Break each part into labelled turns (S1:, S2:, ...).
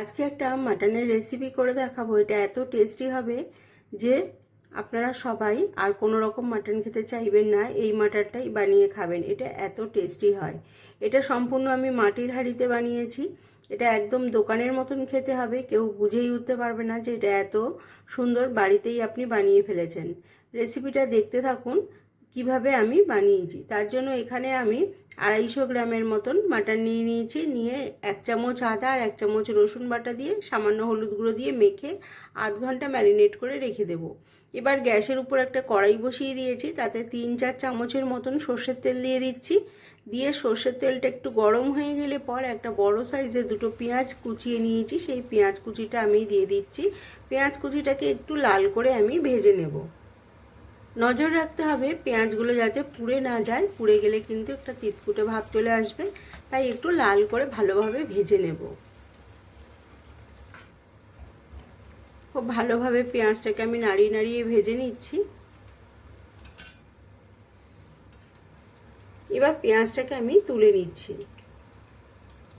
S1: আজকে একটা মাটনের রেসিপি করে দেখাবো। এটা এত টেস্টি হবে যে আপনারা সবাই আর কোনো রকম মাটন খেতে চাইবেন না, এই মাটনটাই বানিয়ে খাবেন। এটা এত টেস্টি হয়। এটা সম্পূর্ণ আমি মাটির হাঁড়িতে বানিয়েছি। এটা একদম দোকানের মতন খেতে হবে। কেউ বুঝেই উঠতে পারবে না যে এটা এত সুন্দর বাড়িতেই আপনি বানিয়ে ফেলেছেন। রেসিপিটা দেখতে থাকুন, কীভাবে আমি বানিয়েছি। তার জন্য এখানে আমি আড়াইশো গ্রামের মতন মাটন নিয়ে নিয়েছি। নিয়ে এক চামচ আদা আর এক চামচ রসুন বাটা দিয়ে সামান্য হলুদ গুঁড়ো দিয়ে মেখে আধ ঘণ্টা ম্যারিনেট করে রেখে দেব। এবার গ্যাসের উপর একটা কড়াই বসিয়ে দিয়েছি। তাতে তিন চার চামচের মতন সর্ষের তেল দিয়ে দিচ্ছি। দিয়ে সর্ষের তেলটা একটু গরম হয়ে গেলে পর একটা বড় সাইজের দুটো পেঁয়াজ কুচিয়ে নিয়েছি। সেই পেঁয়াজ কুচিটা আমি দিয়ে দিচ্ছি। পেঁয়াজ কুচিটাকে একটু লাল করে আমি ভেজে নেব। নজর রাখতে হবে, পেঁয়াজগুলো যাতে পুড়ে না যায়, পুড়ে গেলে কিন্তু একটা তিতকুটে ভাব চলে আসবে, তাই একটু লাল করে ভালোভাবে ভেজে নেব। খুব ভালোভাবে পেঁয়াজটাকে আমি নাড়িয়ে নাড়িয়ে ভেজে নিচ্ছি। এবার পেঁয়াজটাকে আমি তুলে নিচ্ছি।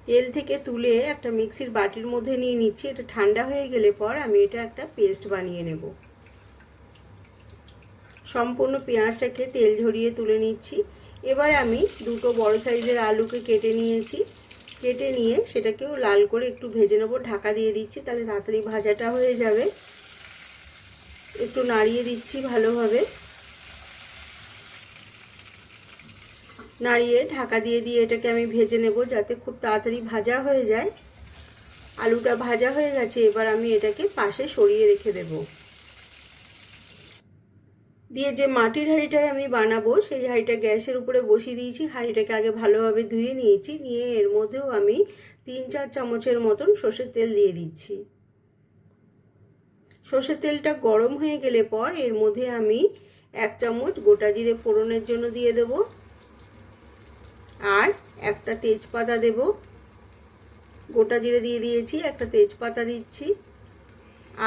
S1: তেল থেকে তুলে একটা মিক্সির বাটির মধ্যে নিয়ে নিচ্ছি, এটা ঠান্ডা হয়ে গেলে পর আমি এটা একটা পেস্ট বানিয়ে নেব। সম্পূর্ণ পেঁয়াজটাকে তেল ঝরিয়ে তুলে নিচ্ছি। এবার আমি দুটো বড় সাইজের আলুকে কেটে নিয়েছি। কেটে নিয়ে সেটাকেও লাল করে একটু ভেজে নেব, ঢাকা দিয়ে দিচ্ছি, তাহলে তাড়াতাড়ি ভাজাটা হয়ে যাবে। একটু নাড়িয়ে দিচ্ছি ভালোভাবে। নাড়িয়ে ঢাকা দিয়ে দিয়ে এটাকে আমি ভেজে নেব যাতে খুব তাড়াতাড়ি ভাজা হয়ে যায়। আলুটা ভাজা হয়ে গেছে, এবার আমি এটাকে পাশে সরিয়ে রেখে দেবো। দিয়ে যে মাটির হাঁড়িটায় আমি বানাবো, সেই হাঁড়িটা গ্যাসের উপরে বসিয়ে দিয়েছি। হাঁড়িটাকে আগে ভালোভাবে ধুয়ে নিয়েছি, নিয়ে এর মধ্যেও আমি তিন চার চামচের মতন সর্ষের তেল দিয়ে দিচ্ছি। সর্ষের তেলটা গরম হয়ে গেলে পর এর মধ্যে আমি এক চামচ গোটা জিরে ফোড়নের জন্য দিয়ে দেব আর একটা তেজপাতা দেব। গোটা জিরে দিয়ে দিয়েছি, একটা তেজপাতা দিচ্ছি।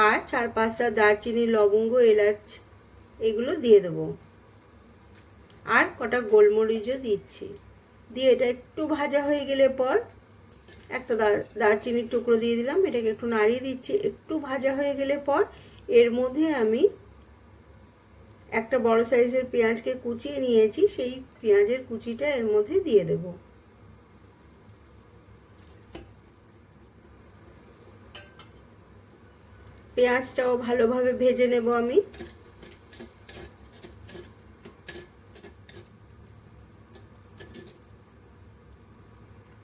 S1: আর চার পাঁচটা দারচিনি লবঙ্গ, এলাচ এগুলো দিয়ে দেবো। আর কটা গোলমরিচও দিচ্ছি। দিয়ে এটা একটু ভাজা হয়ে গেলে পর একটা দারচিনির টুকরো দিয়ে দিলাম। এটাকে একটু নাড়িয়ে দিচ্ছি। একটু ভাজা হয়ে গেলে পর এর মধ্যে আমি একটা বড় সাইজের পেঁয়াজকে কুচিয়ে নিয়েছি। সেই পেঁয়াজের কুচিটা এর মধ্যে দিয়ে দেব। পেঁয়াজটাও ভালোভাবে ভেজে নেব আমি।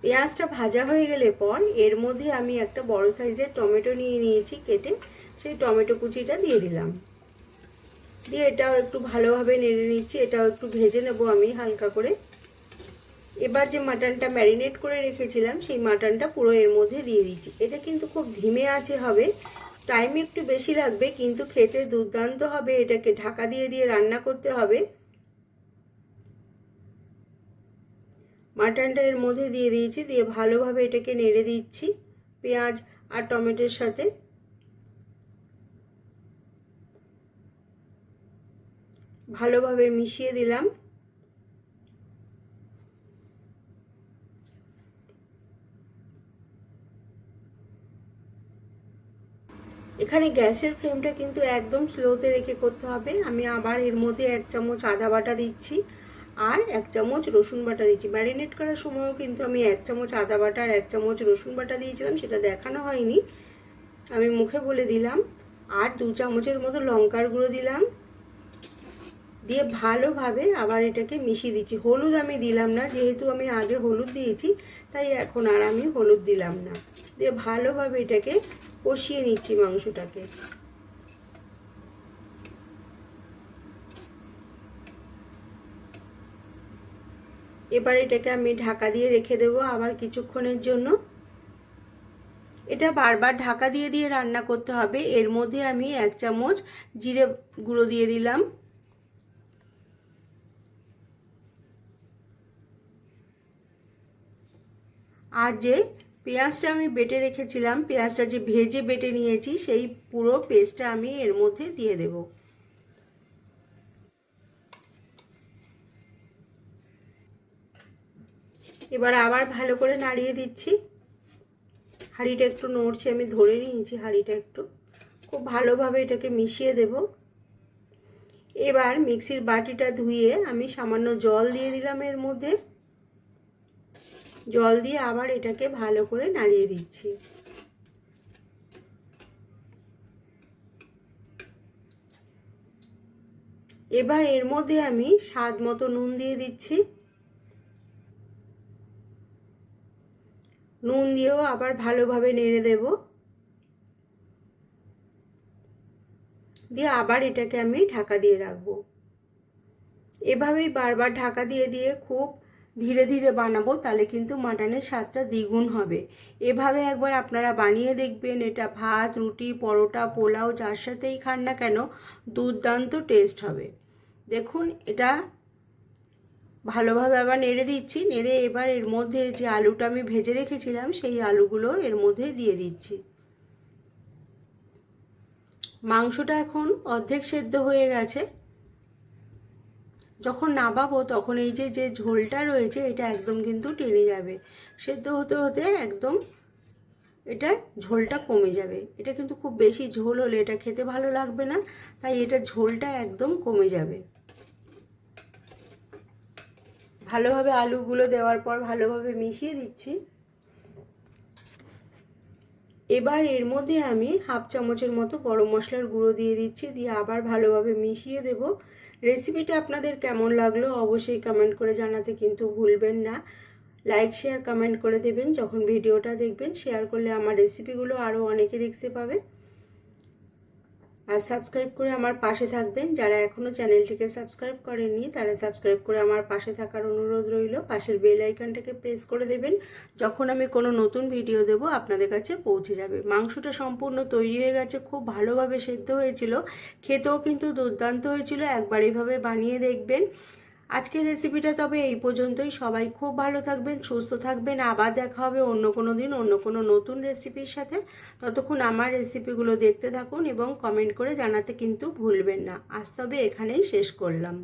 S1: পেঁয়াজটা ভাজা হয়ে গেলে পর এর মধ্যে আমি একটা বড় সাইজের টমেটো নিয়ে নিয়েছি কেটে, সেই টমেটো কুচিটা দিয়ে দিলাম। দিয়ে এটাও একটু ভালোভাবে নেড়ে নিচ্ছি, এটাও একটু ভেজে নেব আমি হালকা করে। এবার যে মাটনটা ম্যারিনেট করে রেখেছিলাম, সেই মাটনটা পুরো এর মধ্যে দিয়ে দিচ্ছি। এটা কিন্তু খুব ধিমে আছে হবে, টাইম একটু বেশি লাগবে, কিন্তু খেতে দুর্দান্ত হবে, এটাকে ঢাকা দিয়ে দিয়ে রান্না করতে হবে। মাটনটা এর মধ্যে দিয়ে দিয়েছি, দিয়ে ভালোভাবে এটাকে নেড়ে দিচ্ছি, পেঁয়াজ আর টমেটোর সাথে। ভালোভাবে মিশিয়ে দিলাম। এখানে গ্যাসের ফ্লেমটা কিন্তু একদম স্লোতে রেখে করতে হবে। আমি আবার এর মধ্যে এক চামচ আদা বাটা দিচ্ছি। আর এক চামচ রসুন বাটা দিচ্ছি ম্যারিনেট করার সময়ও কিন্তু আমি এক চামচ আদা বাটা আর এক চামচ রসুন বাটা দিয়েছিলাম, সেটা দেখানো হয়নি। আমি মুখে বলে দিলাম, আর দু চামচের মতো লঙ্কার গুঁড়ো দিলাম। দিয়ে ভালোভাবে আবার এটাকে মিশিয়ে দিচ্ছি। হলুদ আমি দিলাম না, যেহেতু আমি আগে হলুদ দিয়েছি, তাই এখন আর আমি হলুদ দিলাম না। দিয়ে ভালোভাবে এটাকে কষিয়ে নিচ্ছি মাংসটাকে। এবার এটাকে আমি ঢাকা দিয়ে রেখে দেব আবার কিছুক্ষণের জন্য। এটা বারবার ঢাকা দিয়ে দিয়ে রান্না করতে হবে। এর মধ্যে আমি এক চামচ জিরে গুঁড়ো দিয়ে দিলাম। আর যে পেঁয়াজটা আমি বেটে রেখেছিলাম, পেঁয়াজটা যে ভেজে বেটে নিয়েছি, সেই পুরো পেস্টটা আমি এর মধ্যে দিয়ে দেবো। এবার আবার ভালো করে নাড়িয়ে দিচ্ছি। হাঁড়িটা একটু নড়ছে, আমি ধরে নিয়েছি হাঁড়িটা একটু। খুব ভালোভাবে এটাকে মিশিয়ে দেব। এবার মিক্সির বাটিটা ধুয়ে আমি সামান্য জল দিয়ে দিলাম এর মধ্যে। জল দিয়ে আবার এটাকে ভালো করে নাড়িয়ে দিচ্ছি। এবার এর মধ্যে আমি স্বাদ মতো নুন দিয়ে দিচ্ছি। নুন দিয়েও আবার ভালোভাবে নেড়ে দেব। দিয়ে আবার এটাকে আমি ঢাকা দিয়ে রাখব। এভাবেই বারবার ঢাকা দিয়ে দিয়ে খুব ধীরে ধীরে বানাবো, তাহলে কিন্তু মাটনের স্বাদটা দ্বিগুণ হবে। এভাবে একবার আপনারা বানিয়ে দেখবেন, এটা ভাত, রুটি, পরোটা, পোলাও, যার সাথেই খান না কেন, দুর্দান্ত টেস্ট হবে। দেখুন, এটা ভালোভাবে আবার নেড়ে দিচ্ছি, নেড়ে এবার এর মধ্যে যে আলুটা আমি ভেজে রেখেছিলাম, সেই আলুগুলো এর মধ্যে দিয়ে দিচ্ছি। মাংসটা এখন অর্ধেক সেদ্ধ হয়ে গেছে। যখন নাবাবো তখন এই যে যে ঝোলটা রয়েছে, এটা একদম কিন্তু টেনে যাবে। সেদ্ধ হতে হতে একদম এটা ঝোলটা কমে যাবে। এটা কিন্তু খুব বেশি ঝোল হলে এটা খেতে ভালো লাগবে না, তাই এটা ঝোলটা একদম কমে যাবে। ভালোভাবে আলুগুলো দেওয়ার পর ভালোভাবে মিশিয়ে দিচ্ছি। এবার এর মধ্যে আমি হাফ চামচের মতো গরম মশলার গুঁড়ো দিয়ে দিচ্ছি, দিয়ে আবার ভালোভাবে মিশিয়ে দেব। রেসিপিটা আপনাদের কেমন লাগল অবশ্যই কমেন্ট করে জানাতে কিন্তু ভুলবেন না। লাইক শেয়ার কমেন্ট করে দেবেন। যখন ভিডিওটা দেখবেন শেয়ার করলে আমার রেসিপিগুলো আরও অনেকে দেখতে পাবে। আর সাবস্ক্রাইব করে আমার পাশে থাকবেন। যারা এখনও চ্যানেলটিকে সাবস্ক্রাইব করেননি, তারা সাবস্ক্রাইব করে আমার পাশে থাকার অনুরোধ রইল। পাশের বেল আইকনটাকে প্রেস করে দেবেন। যখন আমি কোনো নতুন ভিডিও দেব, আপনাদের কাছে পৌঁছে যাবে। মাংসটা সম্পূর্ণ তৈরি হয়ে গেছে, খুব ভালোভাবে সেদ্ধ হয়েছিল। খেতেও কিন্তু দুর্দান্ত হয়েছিল। একবার এভাবে বানিয়ে দেখবেন। আজকের রেসিপিটা তবে এই পর্যন্তই। সবাই খুব ভালো থাকবেন, সুস্থ থাকবেন। আবার দেখা হবে অন্য কোনো দিন, অন্য কোনো নতুন রেসিপির সাথে। ততক্ষণ আমার রেসিপিগুলো দেখতে থাকুন এবং কমেন্ট করে জানাতে কিন্তু ভুলবেন না। আজ তবে এখানেই শেষ করলাম।